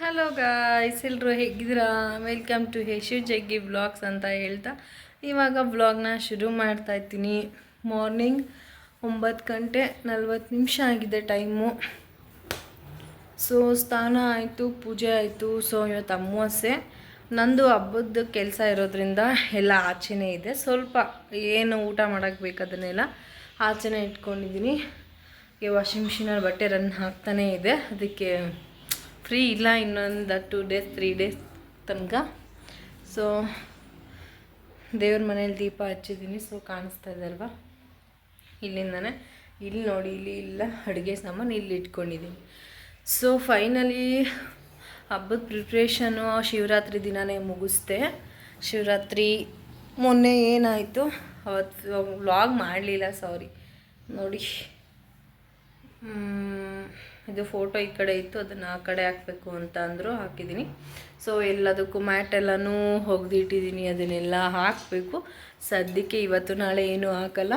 Hello guys ಎಲ್ಲರೂ ಹೇಗಿದ್ದೀರಾ? Welcome to Yashu ಜಗ್ಗಿ ಬ್ಲಾಗ್ಸ್ ಅಂತ ಹೇಳ್ತಾ ಇವಾಗ ಬ್ಲಾಗ್ನ ಶುರು ಮಾಡ್ತಾ ಇದ್ದೀನಿ. ಮಾರ್ನಿಂಗ್ ಒಂಬತ್ತು ಗಂಟೆ ನಲ್ವತ್ತು ನಿಮಿಷ ಆಗಿದೆ ಟೈಮು ಸೊ ಸ್ನಾನ ಆಯಿತು, ಪೂಜೆ ಆಯಿತು. ಸೊ ಇವತ್ತು ಅಮಾವಾಸ್ಯೆ. ನಂದು ಹಬ್ಬದ ಕೆಲಸ ಇರೋದ್ರಿಂದ ಎಲ್ಲ ಆಚೆನೇ ಇದೆ. ಸ್ವಲ್ಪ ಏನು ಊಟ ಮಾಡೋಕ್ಕೆ ಬೇಕು ಅದನ್ನೆಲ್ಲ ಆಚೆನೇ ಇಟ್ಕೊಂಡಿದ್ದೀನಿ. ವಾಷಿಂಗ್ ಮಿಷಿನಲ್ಲಿ ಬಟ್ಟೆ ರನ್ ಹಾಕ್ತಾನೇ ಇದೆ. ಅದಕ್ಕೆ ಫ್ರೀ ಇಲ್ಲ ಇನ್ನೊಂದು ಟೂ ಡೇಸ್, ತ್ರೀ ಡೇಸ್ ತನಕ. ಸೊ ದೇವ್ರ ಮನೇಲಿ ದೀಪ ಹಚ್ಚಿದ್ದೀನಿ. ಸೊ ಕಾಣಿಸ್ತಾ ಇದೆ ಅಲ್ವಾ? ಇಲ್ಲಿಂದನೇ. ಇಲ್ಲಿ ನೋಡಿ, ಇಲ್ಲಿ ಇಲ್ಲ. ಅಡುಗೆ ಸಾಮಾನು ಇಲ್ಲಿ ಇಟ್ಕೊಂಡಿದ್ದೀನಿ. ಸೊ ಫೈನಲಿ ಹಬ್ಬದ ಪ್ರಿಪ್ರೇಷನು ಶಿವರಾತ್ರಿ ದಿನವೇ ಮುಗಿಸ್ದೆ. ಶಿವರಾತ್ರಿ ಮೊನ್ನೆ ಏನಾಯಿತು? ಅವತ್ತು ವ್ಲಾಗ್ ಮಾಡಲಿಲ್ಲ ಸಾರಿ ನೋಡಿ. ಇದು ಫೋಟೋ ಈ ಕಡೆ ಇತ್ತು, ಅದನ್ನು ಆ ಕಡೆ ಹಾಕಬೇಕು ಅಂತ ಅಂದರು ಹಾಕಿದ್ದೀನಿ ಸೊ ಎಲ್ಲದಕ್ಕೂ ಮ್ಯಾಟ್ ಎಲ್ಲನೂ ಒಗ್ದಿಟ್ಟಿದ್ದೀನಿ ಅದನ್ನೆಲ್ಲ ಹಾಕಬೇಕು. ಸದ್ಯಕ್ಕೆ ಇವತ್ತು ನಾಳೆ ಏನೂ ಹಾಕಲ್ಲ.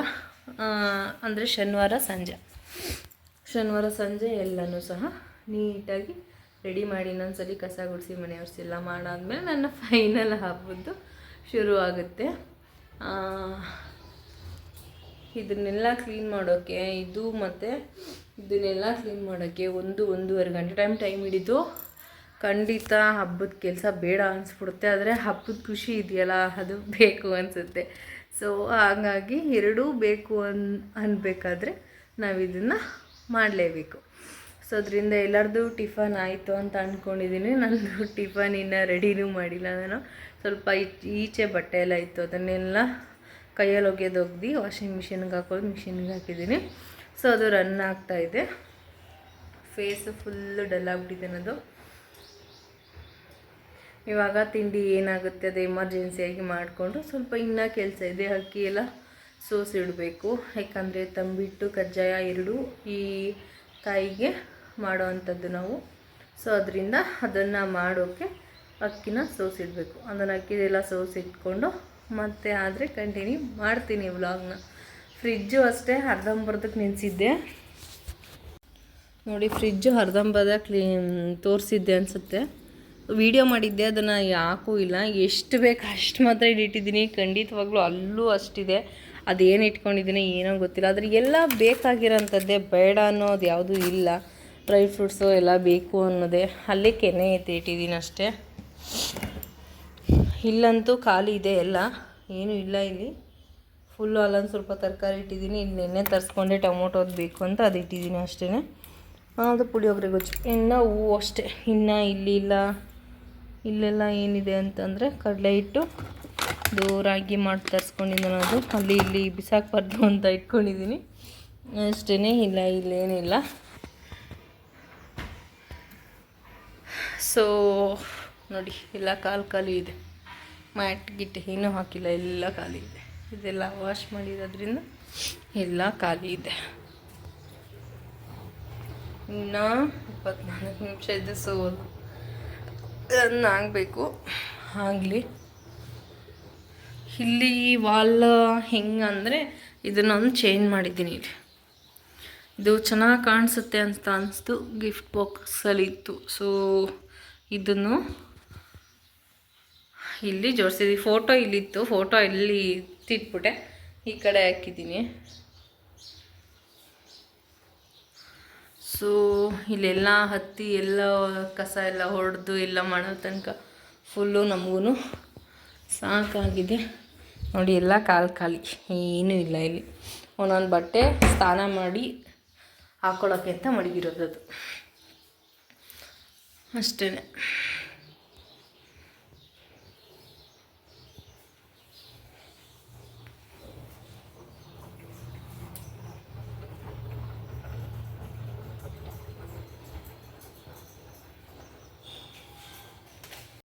ಅಂದರೆ ಶನಿವಾರ ಸಂಜೆ. ಶನಿವಾರ ಸಂಜೆ ಎಲ್ಲನೂ ಸಹ ನೀಟಾಗಿ ರೆಡಿ ಮಾಡಿ, ಇನ್ನೊಂದ್ಸಲಿ ಕಸ ಗುಡಿಸಿ ಮನೆ ಒರೆಸಿಲ್ಲ ಮಾಡಾದ್ಮೇಲೆ ನನ್ನ ಫೈನಲ್ ಹಬ್ಬದ್ದು ಶುರು ಆಗುತ್ತೆ ಇದನ್ನೆಲ್ಲ ಕ್ಲೀನ್ ಮಾಡೋಕ್ಕೆ ಇದು ಮತ್ತು ಇದನ್ನೆಲ್ಲ ಕ್ಲೀನ್ ಮಾಡೋಕ್ಕೆ ಒಂದು ಒಂದೂವರೆ ಗಂಟೆ ಟೈಮ್ ಟೈಮ್ ಹಿಡಿದು ಖಂಡಿತ ಹಬ್ಬದ ಕೆಲಸ ಬೇಡ ಅನಿಸ್ಬಿಡುತ್ತೆ. ಆದರೆ ಹಬ್ಬದ ಖುಷಿ ಇದೆಯಲ್ಲ, ಅದು ಬೇಕು ಅನಿಸುತ್ತೆ. ಸೊ ಹಾಗಾಗಿ ಎರಡೂ ಬೇಕು ಅನ್, ಅನ್ಬೇಕಾದ್ರೆ ನಾವು ಇದನ್ನು ಮಾಡಲೇಬೇಕು. ಸೊ ಅದರಿಂದ ಎಲ್ಲರದು ಟಿಫನ್ ಆಯಿತು ಅಂತ ಅಂದ್ಕೊಂಡಿದ್ದೀನಿ ನನ್ನದು ಟಿಫನ್ ಇನ್ನೂ ರೆಡಿನೂ ಮಾಡಿಲ್ಲ ನಾನು. ಸ್ವಲ್ಪ ಈಚೆ ಬಟ್ಟೆ ಎಲ್ಲ ಇತ್ತು, ಅದನ್ನೆಲ್ಲ ಕೈಯಲ್ಲಿ ಒಗೆದು ಒಗ್ದು ವಾಷಿಂಗ್ ಮಿಷಿನ್ಗೆ ಹಾಕೋದು ಮಿಷಿನ್ಗೆ ಹಾಕಿದ್ದೀನಿ. ಸೊ ಅದು ರನ್ ಆಗ್ತಾ ಇದೆ. ಫೇಸ್ ಫುಲ್ಲು ಡಲ್ ಆಗಿಬಿಟ್ಟಿದೆ ನನ್ನದು. ಇವಾಗ ತಿಂಡಿ ಏನಾಗುತ್ತೆ ಅದು ಎಮರ್ಜೆನ್ಸಿಯಾಗಿ ಮಾಡಿಕೊಂಡು ಸ್ವಲ್ಪ ಇನ್ನೂ ಕೆಲಸ ಇದೆ, ಅಕ್ಕಿ ಎಲ್ಲ ಸೋಸಿಡಬೇಕು ಯಾಕಂದರೆ ತಂಬಿಟ್ಟು ಕಜ್ಜಾಯ ಎರಡು ಈ ಕಾಯಿಗೆ ಮಾಡೋ ಅಂಥದ್ದು ನಾವು. ಸೊ ಅದರಿಂದ ಅದನ್ನು ಮಾಡೋಕ್ಕೆ ಅಕ್ಕಿನ ಸೋಸಿಡಬೇಕು. ಅದನ್ನು ಅಕ್ಕಿದೆಲ್ಲ ಸೋಸಿಟ್ಕೊಂಡು ಮತ್ತೆ ಆದರೆ ಕಂಟಿನ್ಯೂ ಮಾಡ್ತೀನಿ ವ್ಲಾಗ್ನ ಫ್ರಿಜ್ಜು ಅಷ್ಟೇ ಅರ್ಧಂಬರ್ಧಕ್ಕೆ ನಿಲ್ಲಿಸಿದ್ದೆ ನೋಡಿ ಫ್ರಿಜ್ಜು ಅರ್ಧಂಬರ್ಧ ಕ್ಲೀನ್ ತೋರಿಸಿದ್ದೆ ಅನಿಸುತ್ತೆ. ವಿಡಿಯೋ ಮಾಡಿದ್ದೆ, ಅದನ್ನು ಯಾಕೂ ಇಲ್ಲ. ಎಷ್ಟು ಬೇಕು ಅಷ್ಟು ಮಾತ್ರ ಇಟ್ಟಿದ್ದೀನಿ ಖಂಡಿತವಾಗ್ಲೂ ಅಲ್ಲೂ ಅಷ್ಟಿದೆ. ಅದೇನು ಇಟ್ಕೊಂಡಿದ್ದೀನಿ ಏನೋ ಗೊತ್ತಿಲ್ಲ. ಆದರೆ ಎಲ್ಲ ಬೇಕಾಗಿರೋಂಥದ್ದೇ ಬೇಡ ಅನ್ನೋದು ಯಾವುದೂ ಇಲ್ಲ. ಡ್ರೈ ಫ್ರೂಟ್ಸು ಎಲ್ಲ ಬೇಕು ಅನ್ನೋದೇ. ಅಲ್ಲೇ ಕೆನೆ ಎತ್ತಿ ಇಟ್ಟಿದ್ದೀನಿ ಅಷ್ಟೇ. ಇಲ್ಲಂತೂ ಖಾಲಿ ಇದೆ ಎಲ್ಲ. ಏನೂ ಇಲ್ಲ ಇಲ್ಲಿ. ಫುಲ್ಲು ಅಲ್ಲೊಂದು ಸ್ವಲ್ಪ ತರಕಾರಿ ಇಟ್ಟಿದ್ದೀನಿ. ಇಲ್ಲಿ ನೆನ್ನೆ ತರಿಸ್ಕೊಂಡೆ ಟೊಮೊಟೋದು ಬೇಕು ಅಂತ ಅದು ಇಟ್ಟಿದ್ದೀನಿ ಅಷ್ಟೇ ಅದು ಪುಳಿಯೋಗರೆ ಗೊಜ್ಜು ಇನ್ನು ಹೂವು ಅಷ್ಟೇ. ಇನ್ನು ಇಲ್ಲಿ ಇಲ್ಲ. ಇಲ್ಲೆಲ್ಲ ಏನಿದೆ ಅಂತಂದರೆ ಕಡಲೆ ಹಿಟ್ಟು, ಇದು ರಾಗಿ ಮಾಡಿ ತರಿಸ್ಕೊಂಡಿದ್ದೀನಿ ಅದು. ಅಲ್ಲಿ ಇಲ್ಲಿ ಬಿಸಾಕಬಾರ್ದು ಅಂತ ಇಟ್ಕೊಂಡಿದ್ದೀನಿ. ಅಷ್ಟೇ ಇಲ್ಲ ಇಲ್ಲೇನಿಲ್ಲ ಸೊ ನೋಡಿ, ಎಲ್ಲ ಕಾಲು ಖಾಲಿ ಇದೆ. ಮ್ಯಾಟ್ ಗಿಟ್ ಏನೂ ಹಾಕಿಲ್ಲ ಎಲ್ಲ ಖಾಲಿ ಇದೆ ಇದೆಲ್ಲ ವಾಶ್ ಮಾಡಿರೋದ್ರಿಂದ ಎಲ್ಲ ಖಾಲಿ ಇದೆ ಇನ್ನು ಇಪ್ಪತ್ನಾಲ್ಕು ನಿಮಿಷ ಇದೆ ಸೋಲು ಅದನ್ನು ಆಗಬೇಕು ಆಗಲಿ ಇಲ್ಲಿ ವಾಲ್ ಹೆಂಗಂದರೆ ಇದನ್ನೊಂದು ಚೇಂಜ್ ಮಾಡಿದ್ದೀನಿ ಇಲ್ಲಿ ಇದು ಚೆನ್ನಾಗಿ ಕಾಣಿಸುತ್ತೆ ಅಂತ ಅನಿಸ್ತು ಗಿಫ್ಟ್ ಬಾಕ್ಸಲ್ಲಿ ಇತ್ತು ಸೊ ಇದನ್ನು ಇಲ್ಲಿ ಜೋಡಿಸಿದ್ವಿ. ಫೋಟೋ ಇಲ್ಲಿತ್ತು. ಫೋಟೋ ಇಲ್ಲಿ ತಿಟ್ಬಿಟ್ಟೆ ಈ ಕಡೆ ಹಾಕಿದ್ದೀನಿ. ಸೊ ಇಲ್ಲೆಲ್ಲ ಹತ್ತಿ, ಎಲ್ಲ ಕಸ ಎಲ್ಲ ಹೊಡೆದು, ಎಲ್ಲ ಮಾಡೋ ತನಕ ಫುಲ್ಲು ನಮಗೂ ಸಾಕಾಗಿದೆ. ನೋಡಿ, ಎಲ್ಲ ಕಾಲು ಖಾಲಿ. ಏನೂ ಇಲ್ಲ ಇಲ್ಲಿ. ಒಂದೊಂದು ಬಟ್ಟೆ ಸ್ನಾನ ಮಾಡಿ ಹಾಕೊಳ್ಳೋಕ್ಕೆ ಅಂತ ಮಡಗಿರೋದು ಅದು ಅಷ್ಟೇ